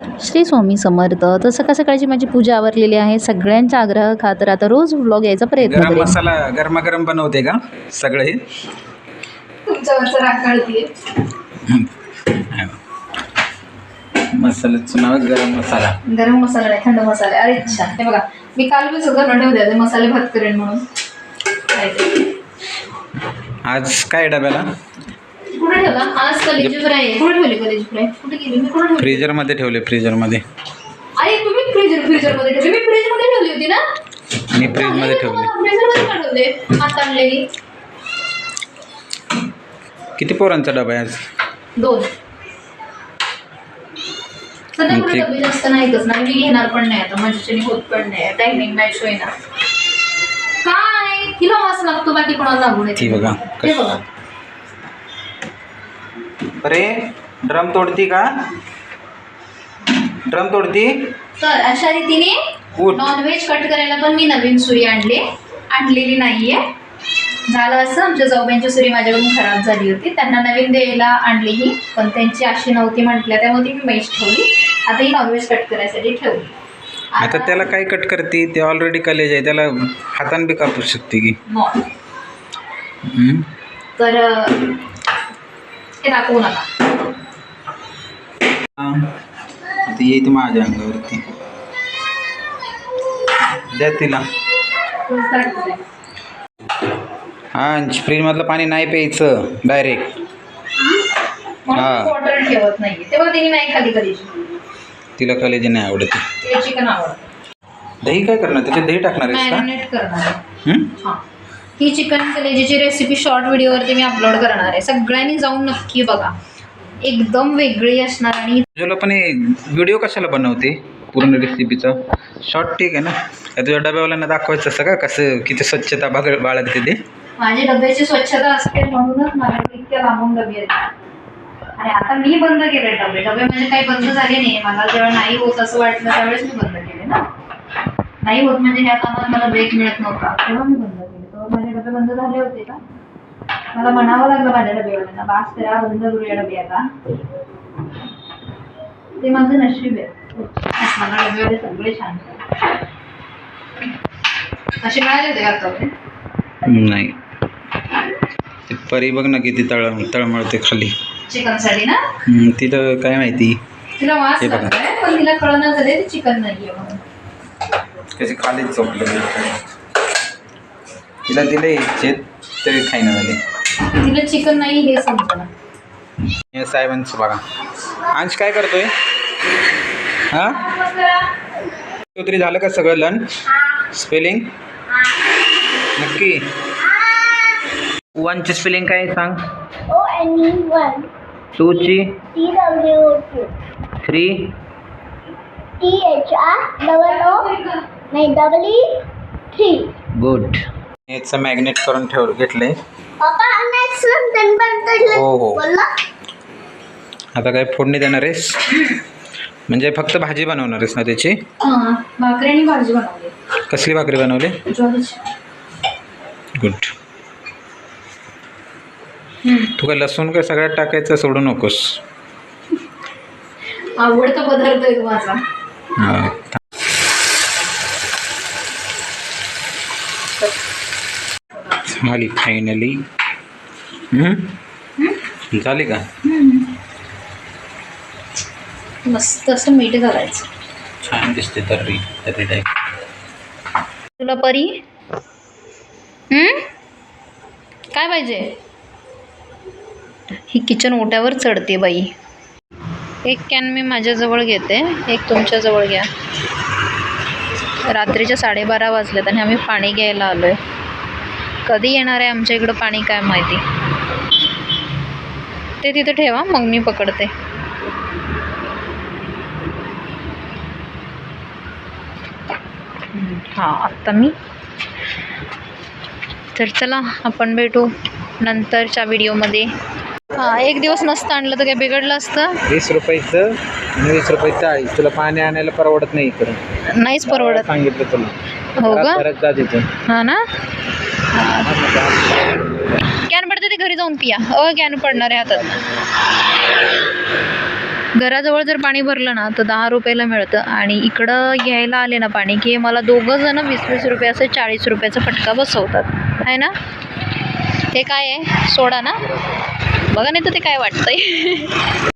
श्री स्वामी समर्थ. तर सकाळ सकाळची माझी पूजा आवरलेली आहे. सगळ्यांच्या आग्रह खातर आता रोज व्लॉग यायचा प्रयत्न गरम करेन. मसाला गरमागरम बनवते का सगळं? हे तुमच्यावरचं राग काढतीये मसाल्याचं नाव गरम मसाला. गरम मसाला नाही थंड मसाला अरे अच्छा हे बघा मी काल बी मसाले भात करेन म्हणून. काय ते. आज काय डब्याला? कुठे ठेवला आज कलेजी फ्राय आहे. कुठे ठेवली कलेजी फ्राय कुठे गेली? मी कुठे ठेवली फ्रीजरमध्ये ठेवले फ्रीजरमध्ये. अरे तुम्ही फ्रीजर फ्रीजरमध्ये ठेवली. मी फ्रीजमध्ये ठेवली होती ना? मी ठेवले. फ्रीजरमध्ये आता आणलेली किती पोरांचा डबा आहे आज? दोन. सध्या मग कुठे ते- डबे जास्त नाहीतच ना. मी घेणार पण नाही आता. माझ्याच्याने होत पण नाही. टायमिंग मॅच होईना काय? तिला वास लागतो बाकी कोणाला लागू नये. ती बघा. बघा. अरे ड्रम तोडती का? ड्रम तोडती? तर अशा रीतीने उठ. नॉनव्हेज कट करायला पण मी नवीन सुरी आणली. आणलेली नाहीये. झालं असं आमच्या जाऊबाईंची सुरी माझ्याकडून खराब झाली होती. त्यांना नवीन द्यायला आणली ही पण त्यांची अशी नव्हती म्हटल्या त्यामुळे ती मी मैश ठेवली. आता ही नॉनव्हेज कट करायसाठी ठेवली. आता त्याला काय कट करते? ते ऑलरेडी कलेज आहे त्याला हातान बी कापू शकते की. हम्म? तर अं, हे दाखवू नका. हा. येते माझ्या अंगावरती. द्या तिला. हा फ्रीजमधलं पाणी नाही प्यायचं डायरेक्ट हा. ठेवत नाहीये. तेव्हा तिने नाही खाली कधी तिला कलेजी नाही आवडत ते. चिकन आवडतं. दही काय करणार? त्याच्यात दही टाकणार का? करणार आहे. हम्म? हां चिकन कलेजीची रेसिपी शॉर्ट व्हिडिओवरती मी अपलोड करणार आहे. सगळ्यांनी जाऊन नक्की बघा. एकदम वेगळी असणार आणि पण व्हिडिओ कशाला बनवते? पूर्ण रेसिपीचा शॉर्ट ठीक आहे ना? का तुझ्या डब्यावाल्यांना दाखवायचं असं का? कसं किती स्वच्छता बाग बाळगते ते? माझी डब्याची स्वच्छता असते म्हणूनच माझ्याकडे इतक्या लांबून डबे येतात आणि आता मी बंद केले डबे. डबे म्हणजे काही बंद झाले नाही. मला जेव्हा नाही होत असं वाटलं त्यावेळेस मी बंद केले ना. नाही होत म्हणजे ह्या कामात मला ब्रेक मिळत नव्हता. तेव्हा मी बंद डबे बंद झाले होते का? मला म्हणावं लागलं माझ्या डबेवाल्यांना बास करा बंद करूया डबे आता ते माझं नशीब आहे. मला डबेवाले सगळे छान असे मिळाले होते का आतापर्यंत नाही. ते परी बघ ना किती तळ तळमळते खाली. चिकनसाठी ना? तिला काय माहिती? तिला वास हे पण तिला कळणार झाले ते चिकन नाहीये म्हणून. कशी खालीच चोपले तिला दिले इच्छेत तरी खाईना झाले. तिला चिकन नाही हे समजलं. हे साहेबांचं बघा. अंश काय करतोय? हा? तो तरी झालं का सगळं लन स्पेलिंग नक्की. वनची स्पेलिंग काय आहे सांग? O N E one. टूची T W O two. Three T H R double O? नाही double E three. गुड याचं मॅग्नेट करून ठेव घेतलंय. हो, हो. आता काय फोडणी देणार आहेस? म्हणजे फक्त भाजी बनवणार आहेस ना त्याची? कसली भाकरी बनवली? गुड तू काय लसूण काय सगळ्यात टाकायचं सोडू नकोस. आवडता पदार्थ माझा. झाली फायनली झाली का? मस्त असं मीठ घालायचं. छान दिसते तर्री तर्री टाईप तुला परी? हम्म? काय पाहिजे? ही किचन ओट्यावर चढते बाई. एक कॅन मी माझ्याजवळ घेते एक तुमच्याजवळ घ्या. रात्रीच्या साडेबारा वाजलेत आणि आम्ही पाणी घ्यायला आलो आहे कधी येणार आहे आमच्या इकडं पाणी काय माहिती? ते तिथे ठेवा मग मी पकडते. हां आत्ता मी. तर चला आपण भेटू नंतरच्या व्हिडिओमध्ये. हां एक दिवस नसतं आणलं तर काय बिघडलं असतं? वीस रुपयाचं आणि वीस रुपयाचं चाळीस तुला पाणी आणायला परवडत नाही इकडं. नाहीच परवडत. सांगितलं तुला. हो का? परत जा तिथं हां ना? कॅन पडते ते घरी जाऊन पिया. अ कॅन पडणार आहे हातात. घराजवळ जर पाणी भरलं ना तर दहा रुपयाला मिळतं. आणि इकडं घ्यायला आले ना पाणी की मला दोघं जण वीस वीस रुपये असं चाळीस रुपयाचा फटका बसवतात. आहे ना? हे काय आहे? सोडा ना. बघा नाही तर ते काय वाटतंय.